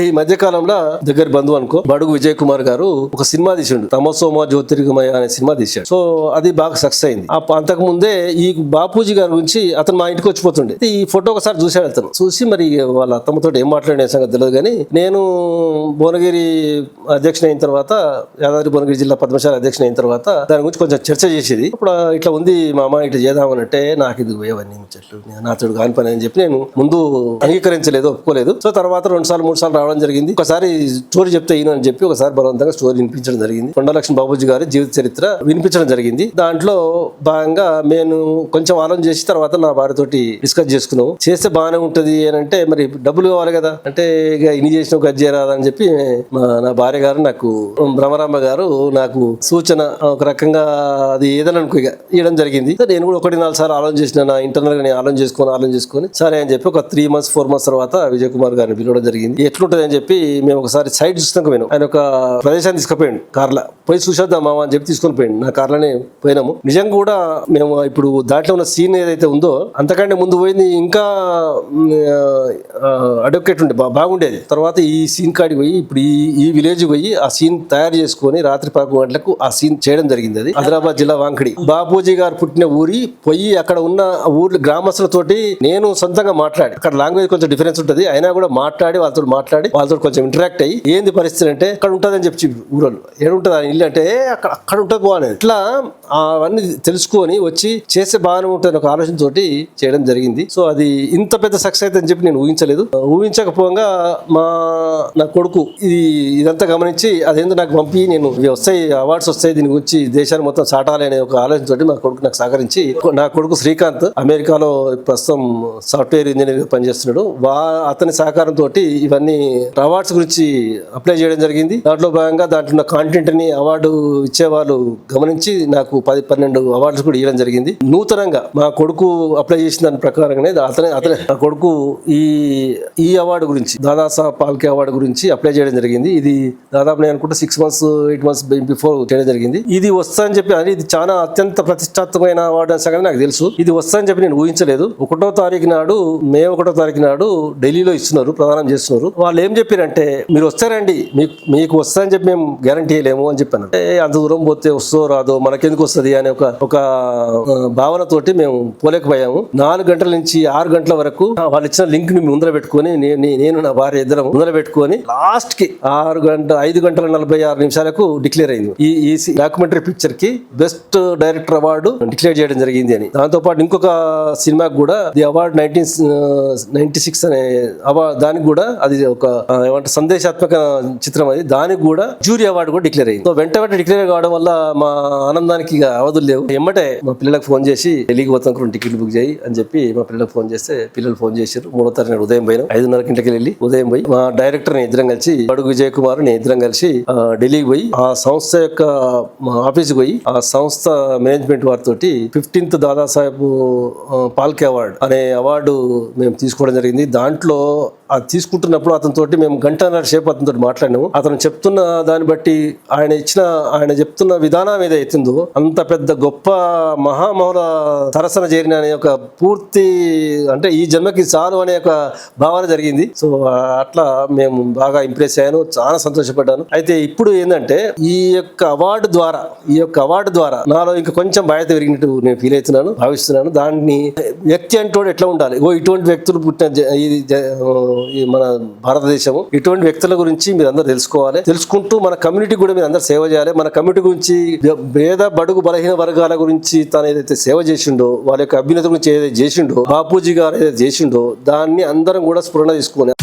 ఈ మధ్య కాలంలో దగ్గర బంధువు అనుకో బడుగు విజయ్ కుమార్ గారు ఒక సినిమా తీసిండు. తమసోమ జ్యోతిర్గమయ అనే సినిమా తీశాడు. సో అది బాగా సక్సెస్ అయింది. అంతకు ముందే ఈ బాపూజీ గారి గురించి అతను మా ఇంటికి వచ్చిపోతుండే. ఈ ఫోటో ఒకసారి చూశాడు అతను. చూసి మరి వాళ్ళ అత్తమ్మతో ఏం మాట్లాడిన సంగతి తెలియదు కానీ నేను భువనగిరి అధ్యక్షుని అయిన తర్వాత యాదాద్రి భువనగిరి జిల్లా పద్మశాల అధ్యక్షుని అయిన తర్వాత దాని గురించి కొంచెం చర్చ చేసేది. ఇప్పుడు ఇట్లా ఉంది మా అమ్మ ఇట్లా చేద్దామనంటే నాకు ఇది పోయేవన్నీ చెట్లు నాతోడు కాని పని అని చెప్పి నేను ముందు అంగీకరించలేదు ఒప్పుకోలేదు. సో తర్వాత రెండు సార్లు మూడు సార్లు రావడం జరిగింది. ఒకసారి స్టోరీ చెప్తే ఈయన అని చెప్పి ఒకసారి బలవంతంగా స్టోరీ వినిపించడం జరిగింది. కొండలక్ష్మి బాబుజీ గారి జీవిత చరిత్ర వినిపించడం జరిగింది. దాంట్లో భాగంగా నేను కొంచెం ఆలోచన చేసి తర్వాత నా భార్యతోటి డిస్కస్ చేసుకున్నాం. చేస్తే బాగానే ఉంటది అని అంటే మరి డబ్బులు కావాలి కదా. అంటే ఇక ఇన్ని చేసిన గది చేయరాదా అని చెప్పి మా నా భార్య గారు నాకు భ్రమరాంబ గారు నాకు సూచన ఒక రకంగా అది ఏదని అనుకో ఇక ఇవ్వడం జరిగింది. నేను కూడా ఒకటి నాలుగు సార్లు ఆలోచన చేసిన నా ఇంటర్నల్గా నేను ఆలోచన చేసుకొని ఆలోచన చేసుకొని సరే అని చెప్పి ఒక త్రీ మంత్స్ ఫోర్ మంత్స్ తర్వాత విజయ్ కుమార్ గారిని పిలవడం జరిగింది. ఎట్లుంటుంది అని చెప్పి మేము ఒకసారి సైడ్ చూసినాక పోయినాం. ఆయన ఒక ప్రదేశాన్ని తీసుకుపోయాడు కార్లో. పోయి చూసేద్దాం మామ అని చెప్పి తీసుకొని పోయాడు. నా కార్లోనే పోయినాము. నిజంగా కూడా మేము ఇప్పుడు దాంట్లో ఉన్న సీన్ ఏదైతే ఉందో అంతకంటే ముందు పోయింది ఇంకా అడ్వకేట్ ఉండే బాగుండేది. తర్వాత ఈ సీన్ కాడికి పోయి ఇప్పుడు ఈ ఈ విలేజ్ పోయి ఆ సీన్ తయారు చేసుకొని రాత్రి పాకు గంటలకు ఆ సీన్ చేయడం జరిగింది అది. ఆదిలాబాద్ జిల్లా వాంకడి. బాపూజీ గారు పుట్టిన ఊరి పోయి అక్కడ ఉన్న ఊర్ల గ్రామస్తులతోటి నేను సొంతంగా మాట్లాడి అక్కడ లాంగ్వేజ్ కొంచెం డిఫరెన్స్ ఉంటుంది. అయినా కూడా మాట్లాడి వాళ్ళతో మాట్లాడి వాళ్ళతో కొంచెం ఇంటరాక్ట్ అయ్యి ఏంది పరిస్థితి అంటే అక్కడ ఉంటుందని చెప్పి చెప్పి ఊరోళ్ళు. ఏడు ఉంటుంది ఇల్లు అంటే అక్కడ అక్కడ ఉంటుంది బాగానే ఇట్లా అవన్నీ తెలుసుకొని వచ్చి చేస్తే బాగానే ఉంటుంది ఒక ఆలోచనతోటి చేయడం జరిగింది. సో అది ఇంత పెద్ద సక్సెస్ అయితే అని చెప్పి నేను ఊహించలేదు. ఊహించకపోగా మా నా కొడుకు ఇది ఇదంతా గమనించి అదేందో నాకు పంపి నేను వస్తాయి అవార్డ్స్ వస్తాయి దీని గురించి దేశాన్ని మొత్తం చాటాలి అనే ఒక ఆలోచనతోటి మా కొడుకు నాకు సహకరించి నా కొడుకు శ్రీకాంత్ అమెరికాలో ప్రస్తుతం సాఫ్ట్వేర్ ఇంజనీర్ పనిచేస్తున్నాడు. వా అతని సహకారంతో ఇవన్నీ అవార్డ్స్ గురించి అప్లై చేయడం జరిగింది. దాంట్లో భాగంగా దాంట్లో ఉన్న కాంటెంట్ని అవార్డు ఇచ్చే వాళ్ళు గమనించి నాకు పది పన్నెండు అవార్డ్స్ కూడా ఇవ్వడం జరిగింది. నూతనంగా మా కొడుకు అప్లై చేసిన దాని ప్రకారంగానే అతనే అతనే. నా కొడుకు ఈ ఈ అవార్డు గురించి దాదాసాహెబ్ పాల్కే అవార్డు గురించి అప్లై చేయడం జరిగింది. ఇది దాదాపు నేను అనుకుంటే six months eight months before చేయడం జరిగింది. ఇది వస్తా అని చెప్పి అది ఇది చాలా అత్యంత ప్రతిష్టాత్మకమైన అవార్డు అనే సంగతి నాకు తెలుసు. ఇది వస్తుందని చెప్పి నేను ఊహించలేదు. ఒకటో తారీఖు నాడు మే ఒకటో తారీఖు నాడు ఢిల్లీలో ఇస్తున్నారు ప్రదానం చేస్తున్నారు. వాళ్ళు ఏం చెప్పారంటే మీరు వస్తారండి మీకు మీకు వస్తారని చెప్పి మేము గ్యారంటీ చేయలేము అని చెప్పాను. అంటే అంత దూరం పోతే వస్తో రాదో మనకెందుకు వస్తుంది? అనే ఒక ఒక భావనతోటి మేము పోలేకపోయాము. నాలుగు గంటల నుంచి ఆరు గంటల వరకు వాళ్ళు ఇచ్చిన లింక్ని ముందర పెట్టుకొని నేను నా భార్య ఇద్దరం ముందర పెట్టుకొని లాస్ట్కి ఆరు గంట ఐదు గంటల నలభై ఆరు నిమిషాలకు డిక్లేర్ అయింది. ఈ ఈ డాక్యుమెంటరీ పిక్చర్కి బెస్ట్ డైరెక్టర్ అవార్డు డిక్లేర్ చేయడం జరిగింది అని. దాంతో పాటు ఇంకొక సినిమాకి కూడా the award nineteen ninety six అనే అవార్డు దానికి కూడా అది ఒక ఏమంటే సందేశాత్మక చిత్రం అది. దానికి కూడా జూరీ అవార్డు కూడా డిక్లేర్ అయింది. సో వెంట వెంట డిక్లేర్ కావడం వల్ల మా ఆనందానికి ఇక అవధులు లేవు. ఎమ్మటే మా పిల్లలకు ఫోన్ చేసి ఢిల్లీకి పోతాం రెండు టికెట్లు బుక్ చేయి అని చెప్పి మా పిల్లలకు ఫోన్ చేస్తే పిల్లలు ఫోన్ చేశారు. మూడో తారీఖు ఉదయం పోయినాం. ఐదున్నర గంటకి వెళ్ళి ఉదయం పోయి మా డైరెక్టర్ని ఇద్దరం కలిసి బడుగు విజయ్ కుమార్ నేను ఇద్దరం కలిసి ఢిల్లీకి పోయి ఆ సంస్థ యొక్క మా ఆఫీస్కి పోయి ఆ సంస్థ మేనేజ్మెంట్ వారితోటి ఫిఫ్టీన్త్ దాదాసాహెబ్ పాల్కే అవార్డు అనే అవార్డు మేము తీసుకోవడం జరిగింది. దాంట్లో అది తీసుకుంటున్నప్పుడు అతనితోటి మేము గంటన్నర సేపు అతనితో మాట్లాడినాము. అతను చెప్తున్న దాన్ని బట్టి ఆయన ఇచ్చిన ఆయన చెప్తున్న విధానం ఏదైతుందో అంత పెద్ద గొప్ప మహామౌల సరసన చేరిన అనే ఒక పూర్తి అంటే ఈ జన్మకి చాలు అనే ఒక భావన జరిగింది. సో అట్లా మేము బాగా ఇంప్రెస్ అయ్యాను చాలా సంతోషపడ్డాను. అయితే ఇప్పుడు ఏంటంటే ఈ యొక్క అవార్డు ద్వారా ఈ యొక్క అవార్డు ద్వారా నాలో ఇంకా కొంచెం బాధ్యత పెరిగినట్టు నేను ఫీల్ అవుతున్నాను భావిస్తున్నాను. దాన్ని వ్యక్తి అంటూ ఎట్లా ఉండాలి? ఓ ఇటువంటి వ్యక్తులు పుట్టిన ఇది జ- ఈ మన భారతదేశము ఇటువంటి వ్యక్తుల గురించి మీరు అందరూ తెలుసుకోవాలి. తెలుసుకుంటూ మన కమ్యూనిటీ కూడా మీరు అందరూ సేవ చేయాలి. మన కమ్యూనిటీ గురించి పేద బడుగు బలహీన వర్గాల గురించి తను ఏదైతే సేవ చేసిండో వాళ్ళ యొక్క అభ్యున్నత గురించి ఏదైతే చేసిండో బాపూజీ గారు ఏదైతే చేసిండో దాన్ని అందరం కూడా స్ఫురణ తీసుకునే